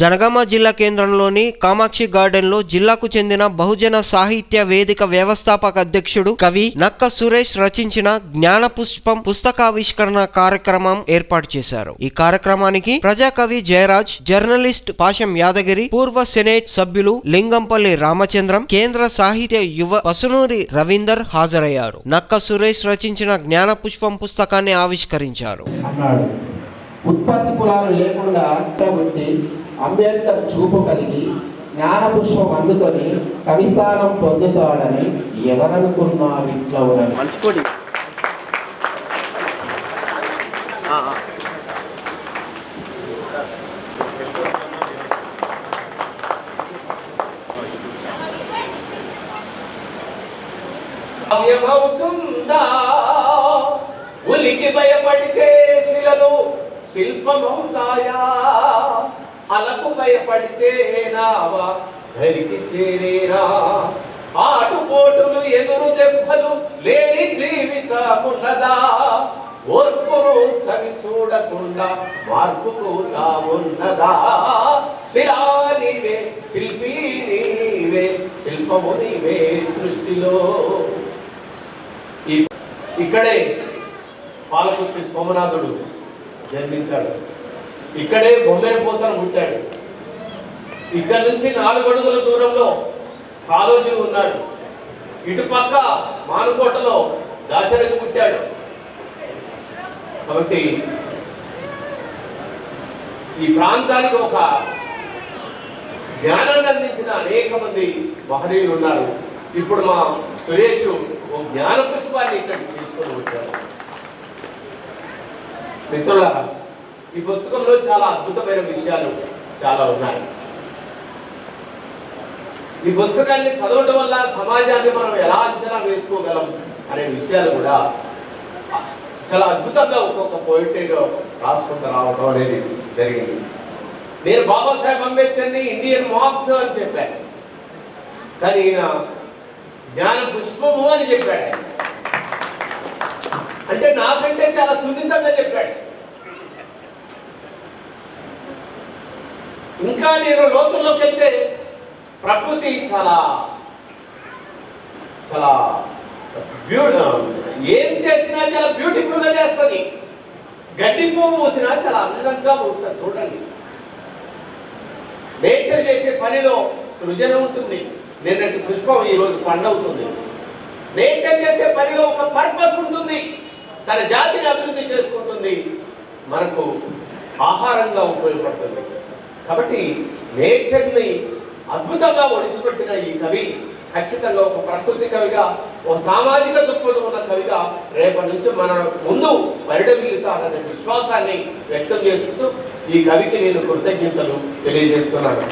జనగామ జిల్లా కేంద్రంలోని కామాక్షి గార్డెన్లో జిల్లాకు చెందిన బహుజన సాహిత్య వేదిక వ్యవస్థాపక అధ్యక్షుడు కవి నక్క సురేష్ రచించిన జ్ఞాన పుష్పం పుస్తకావిష్కరణ కార్యక్రమం ఏర్పాటు చేశారు. ఈ కార్యక్రమానికి ప్రజాకవి జయరాజ్ జర్నలిస్ట్ పాశం యాదగిరి పూర్వ సెనేట్ సభ్యులు లింగంపల్లి రామచంద్రం కేంద్ర సాహిత్య యువ పసునూరి రవీందర్ హాజరయ్యారు. నక్క సురేష్ రచించిన జ్ఞాన పుష్పం పుస్తకాన్ని ఆవిష్కరించారు. ఉత్పత్తి కులాలు లేకుండా అంబేద్కర్ చూపు కలిగి జ్ఞానపుష్పం అందుకొని కవిస్థానం పొందుతాడని ఎవరనుకున్నా విప్లవులని మలుచుకోడి. ఉలికి భయపడితే శిలలు శిల్పమవుతాయా? అలకు భయపడితే నావా? ధరికి చేరేరా. ఆటుపోటులు ఎదురు దెబ్బలు లేని జీవితమున్నదా? ఓర్పును చవి చూడకుండా మార్పుకు తావున్నదా శిలా నీవే శిల్పి నీవే శిల్పము నీవే సృష్టిలో. ఇక్కడే పాలకుర్తి సోమనాథుడు జన్మించాడు. ఇక్కడే బొమ్మెరపోతను పుట్టాడు. ఇక్కడ నుంచి నాలుగు అడుగుల దూరంలో కాలోజీ ఉన్నాడు. ఇటుపక్క మానుకోటలో దాశరథి పుట్టాడు. కాబట్టి ఈ ప్రాంతానికి ఒక జ్ఞానాన్ని అందించిన అనేక మంది మహనీయులు ఉన్నారు. ఇప్పుడు మా సురేష్ ఓ జ్ఞాన పుష్పాన్ని ఇక్కడికి తీసుకొని వచ్చారు. మిత్రులారా ఈ పుస్తకంలో చాలా అద్భుతమైన విషయాలు చాలా ఉన్నాయి. ఈ పుస్తకాన్ని చదవటం వల్ల సమాజాన్ని మనం ఎలా అంచనా వేసుకోగలం అనే విషయాలు కూడా చాలా అద్భుతంగా ఒక్కొక్క పోయిటరీలో రాసుకుంటూ రావడం అనేది జరిగింది. నేను బాబాసాహెబ్ అంబేద్కర్ని ఇండియన్ మార్క్స్ అని చెప్పాను కానీ ఈయన జ్ఞాన పుష్పము అని చెప్పాడు అంటే నాకంటే చాలా సున్నితంగా చెప్పాడు ఇంకా నేను లోతుల్లోకి వెళ్తే ప్రకృతి చాలా చాలా ఏం చేసినా చాలా బ్యూటిఫుల్గా చేస్తుంది. గడ్డి పువ్వు పూసినా చాలా అందంగా పూస్తుంది చూడండి. నేచర్ చేసే పనిలో సృజన ఉంటుంది. నిన్నటి పుష్పం ఈ రోజు పండవుతుంది. నేచర్ చేసే పనిలో ఒక పర్పస్ ఉంటుంది. తన జాతిని అభివృద్ధి చేసుకుంటుంది. మనకు ఆహారంగా ఉపయోగపడుతుంది. కాబట్టి నేచర్ని అద్భుతంగా ఒడిసిపెట్టిన ఈ కవి ఖచ్చితంగా ఒక ప్రకృతి కవిగా ఒక సామాజిక దృక్పథం ఉన్న కవిగా రేపటి నుంచి మన ముందు పరిడమిల్లుతాడనే విశ్వాసాన్ని వ్యక్తం చేస్తూ ఈ కవికి నేను కృతజ్ఞతలు తెలియజేస్తున్నాను.